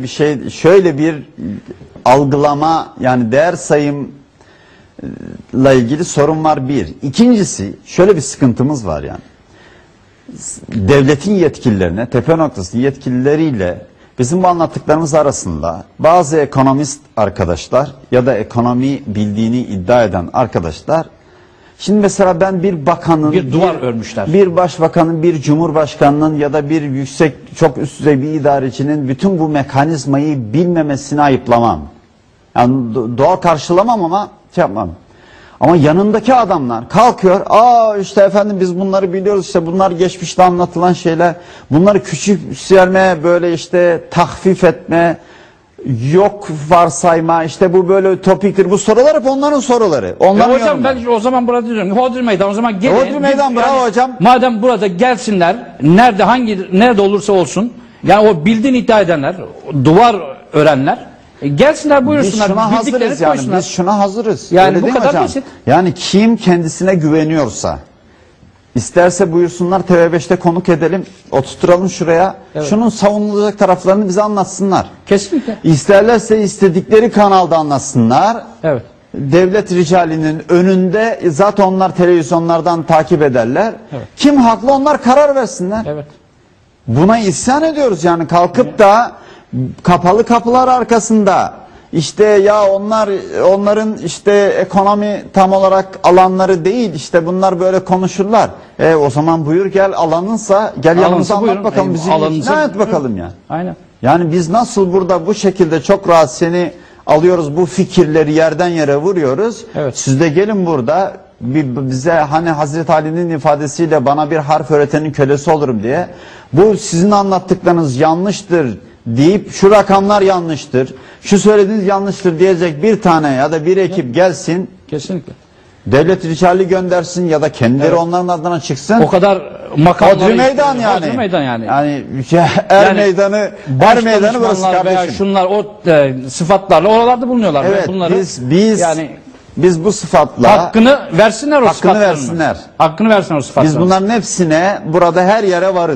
bir şey şöyle bir algılama yani değer sayımla ilgili sorun var bir. İkincisi şöyle bir sıkıntımız var yani. Devletin yetkililerine, tepe noktası yetkilileriyle bizim bu anlattıklarımız arasında bazı ekonomist arkadaşlar ya da ekonomi bildiğini iddia eden arkadaşlar Şimdi mesela ben bir bakanın, Bir duvar örmüşler. bir başbakanın, bir cumhurbaşkanının ya da bir yüksek, çok üst düzey bir idarecinin bütün bu mekanizmayı bilmemesini ayıplamam. Yani do- doğal karşılamam ama şey yapmam. Ama yanındaki adamlar kalkıyor, aa işte efendim biz bunları biliyoruz işte bunlar geçmişte anlatılan şeyler. Bunları küçümseme, böyle işte tahfif etme, yok varsayma, işte bu böyle ütopiktir. Bu sorular hep onların soruları. E Onların hocam yorumları. ben o zaman burada diyorum. Hodri meydan o zaman gelin. Hodri meydan, Biz bravo hocam. Madem burada gelsinler nerede hangi nerede olursa olsun yani o bildiğini iddia edenler, duvar örenler e, gelsinler Biz buyursunlar. şuna bildikleri hazırız yani. Biz şuna hazırız. Yani Öyle bu kadar hocam? basit. Yani kim kendisine güveniyorsa isterse buyursunlar TV5'te konuk edelim. Oturturalım şuraya. Evet. Şunun savunulacak taraflarını bize anlatsınlar. Kesinlikle. İsterlerse istedikleri kanalda anlatsınlar. Evet. Devlet ricalinin önünde zaten onlar televizyonlardan takip ederler. Evet. Kim haklı onlar karar versinler. Evet. Buna isyan ediyoruz yani kalkıp da kapalı kapılar arkasında işte ya onlar onların işte ekonomi tam olarak alanları değil işte bunlar böyle konuşurlar. E o zaman buyur gel alanınsa gel yanımıza anlat buyurun. bakalım bizi alanınsa ikna et bakalım ya. Aynen. Yani biz nasıl burada bu şekilde çok rahat seni alıyoruz bu fikirleri yerden yere vuruyoruz. Evet. Siz de gelin burada bize hani Hazreti Ali'nin ifadesiyle bana bir harf öğretenin kölesi olurum diye. Bu sizin anlattıklarınız yanlıştır deyip şu rakamlar yanlıştır. Şu söylediğiniz yanlıştır diyecek bir tane ya da bir ekip gelsin. Kesinlikle. Devlet ricali göndersin ya da kendileri Evet. onların adına çıksın. O kadar makamları Hodri meydan yani. Hodri meydan yani. Yani şey, er Yani meydanı, er Baş meydanı burası danışmanlar veya kardeşim. şunlar o e, sıfatlarla oralarda bulunuyorlar. Evet Bunları, biz biz yani biz bu sıfatla hakkını versinler o Hakkını versinler. Hakkını versinler o sıfatlarının. biz bunların hepsine burada her yere varız.